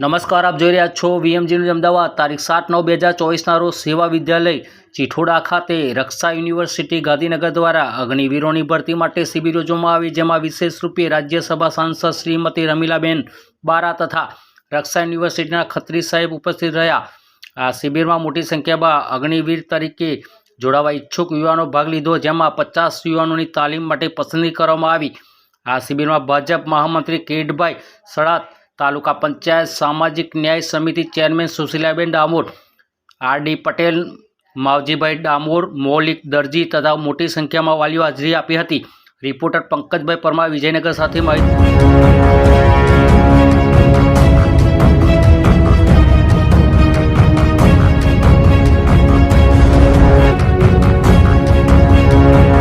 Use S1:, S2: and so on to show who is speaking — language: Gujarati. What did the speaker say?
S1: નમસ્કાર, આપ જોઈ રહ્યા છો વીએમજી ન્યૂઝ અમદાવાદ. તારીખ સાત નવ બે હજાર ચોવીસના રોજ સેવા વિદ્યાલય ચીઠોડા ખાતે રક્ષા યુનિવર્સિટી ગાંધીનગર દ્વારા અગ્નિવીરોની ભરતી માટે શિબિર યોજવામાં આવી, જેમાં વિશેષ રૂપે રાજ્યસભા સાંસદ શ્રીમતી રમીલાબેન બારા તથા રક્ષા યુનિવર્સિટીના ખત્રી સાહેબ ઉપસ્થિત રહ્યા. આ શિબિરમાં મોટી સંખ્યામાં અગ્નિવીર તરીકે જોડાવા ઈચ્છુક યુવાનો ભાગ લીધો, જેમાં પચાસ યુવાનોની તાલીમ માટે પસંદગી કરવામાં આવી. આ શિબિરમાં ભાજપ મહામંત્રી કિરીટભાઈ સડાત તાલુકા પંચાયત સામાજિક ન્યાય સમિતિ chairman Sushilaben Damor, R D Patel, Mavjibhai Damor, Maulik Darji તથા મોટી સંખ્યામાં વાલીઓ હાજરી આપી હતી. રિપોર્ટર પંકજભાઈ પરમાર, વિજયનગર સાથે માહિતી.